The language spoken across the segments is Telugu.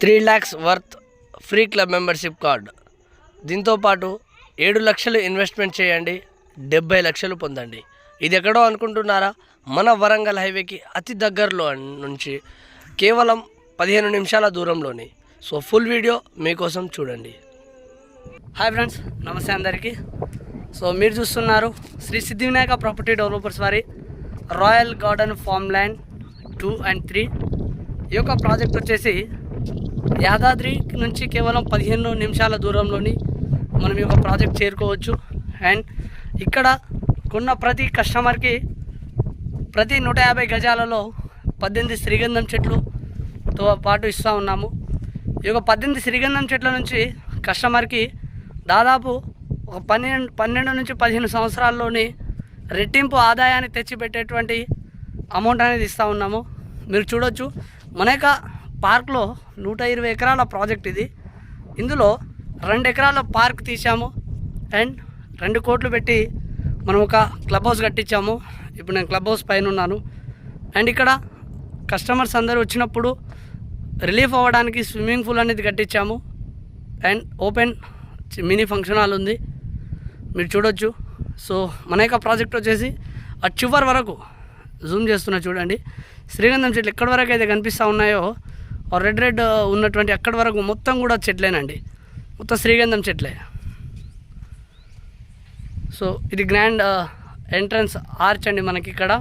Three lakhs worth free club membership card. దీంతోపాటు ఏడు లక్షలు ఇన్వెస్ట్మెంట్ చేయండి డెబ్బై లక్షలు పొందండి. ఇది ఎక్కడో అనుకుంటున్నారా? మన వరంగల్ హైవేకి అతి దగ్గరలో నుంచి కేవలం పదిహేను నిమిషాల దూరంలోని. సో ఫుల్ వీడియో మీకోసం చూడండి. హాయ్ ఫ్రెండ్స్ నమస్తే అందరికీ. సో మీరు చూస్తున్నారు శ్రీ సిద్ధివినాయక ప్రాపర్టీ డెవలపర్స్ వారి royal garden farm land two and three. ఈ యొక్క ప్రాజెక్ట్ వచ్చేసి యాదాద్రి నుంచి కేవలం పదిహేను నిమిషాల దూరంలోని మనం ఈ యొక్క ప్రాజెక్ట్ చేరుకోవచ్చు. అండ్ ఇక్కడ కొన్న ప్రతి కస్టమర్కి ప్రతి నూట యాభై గజాలలో పద్దెనిమిది శ్రీగంధం చెట్లుతో పాటు ఇస్తూ ఉన్నాము. ఈ యొక్క పద్దెనిమిది శ్రీగంధం చెట్ల నుంచి కస్టమర్కి దాదాపు ఒక పన్నెండు పన్నెండు నుంచి పదిహేను సంవత్సరాల్లోని రెట్టింపు ఆదాయాన్ని తెచ్చిపెట్టేటువంటి అమౌంట్ అనేది ఇస్తూ ఉన్నాము. మీరు చూడొచ్చు. మన యొక్క పార్క్లో నూట ఇరవై ఎకరాల ప్రాజెక్ట్ ఇది. ఇందులో రెండు ఎకరాల పార్క్ తీసాము అండ్ రెండు కోట్లు పెట్టి మనం ఒక క్లబ్ హౌస్ కట్టించాము. ఇప్పుడు నేను క్లబ్ హౌస్ పైన ఉన్నాను. అండ్ ఇక్కడ కస్టమర్స్ అందరూ వచ్చినప్పుడు రిలీఫ్ అవ్వడానికి స్విమ్మింగ్ పూల్ అనేది కట్టించాము. And open mini function hall ఉంది. మీరు చూడొచ్చు. సో మన యొక్క ప్రాజెక్ట్ వచ్చేసి ఆ చివరి వరకు జూమ్ చేస్తున్నా చూడండి. శ్రీగంధం చెట్లు ఎక్కడి వరకు అయితే కనిపిస్తూ ఉన్నాయో రెడ్ రెడ్ ఉన్నటువంటి అక్కడి వరకు మొత్తం కూడా చెట్లేనండి. మొత్తం శ్రీగంధం చెట్లే. సో ఇది గ్రాండ్ ఎంట్రన్స్ ఆర్చ్ అండి మనకి ఇక్కడ.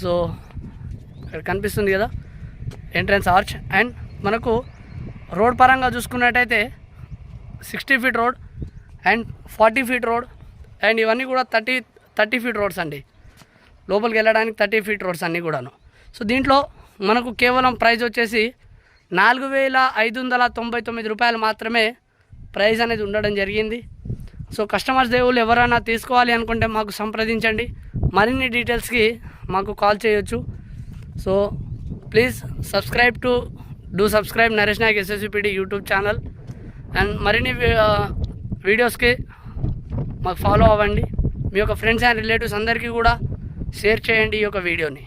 సో ఇక్కడ కనిపిస్తుంది కదా ఎంట్రన్స్ ఆర్చ్. అండ్ మనకు రోడ్ పరంగా చూసుకున్నట్టయితే sixty feet road and forty feet road. And ఇవన్నీ కూడా థర్టీ థర్టీ ఫీట్ రోడ్స్ అండి. లోపలికి వెళ్ళడానికి థర్టీ ఫీట్ రోడ్స్ అన్నీ కూడాను. సో దీంట్లో మనకు కేవలం ప్రైజ్ వచ్చేసి నాలుగు వేల ఐదు వందల తొంభై తొమ్మిది రూపాయలు మాత్రమే ప్రైజ్ అనేది ఉండడం జరిగింది. సో కస్టమర్స్ దేవుళ్ళు ఎవరైనా తీసుకోవాలి అనుకుంటే మాకు సంప్రదించండి. మరిన్ని డీటెయిల్స్కి మాకు కాల్ చేయొచ్చు. So please subscribe to do subscribe Naresh Nayak SSCPD YouTube channel. And మరిన్ని వీ- వీడియోస్కి మాకు ఫాలో అవ్వండి. మీ యొక్క ఫ్రెండ్స్ అండ్ రిలేటివ్స్ అందరికీ కూడా షేర్ చేయండి ఈ యొక్క వీడియోని.